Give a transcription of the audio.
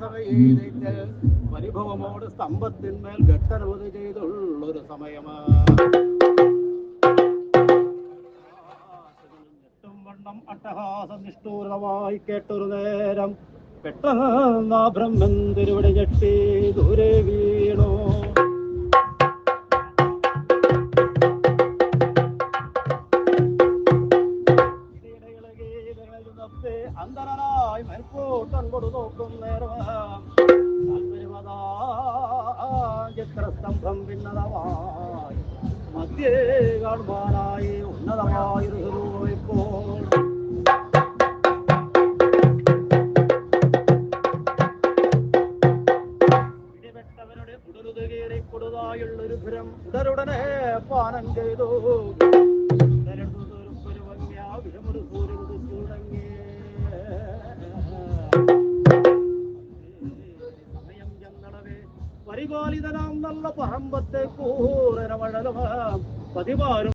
സഭയിലേക്ക് പരിഭവമോട് സ്തംഭത്തിന്മേൽ ഘട്ടനവധി ചെയ്തുള്ളൊരു സമയമാ. വണ്ണം നിഷ്ഠൂരമായി കേട്ടൊരു നേരം പെട്ടെന്ന് ആ ബ്രഹ്മൻ തിരുവടി ഞെട്ടി. അന്തരനായി മേൽപോട്ടൻ കൊടു നോക്കും നേരം താല്പര്യമതാ ചിത്രസ്തംഭം ഭിന്നതമായി മധ്യേ കാണുവാനായി ഉന്നതമായൊരു ഇപ്പോൾ. പിടിപെട്ടവരുടെ ഉടരുത് കയറി കൊടുതായുള്ളൊരു ഭരം ഉടരുടനെ പാനം ചെയ്തു. പരിപാലിതനാം നല്ല പറമ്പത്തെ കൂറന മഴലും പതിവാരും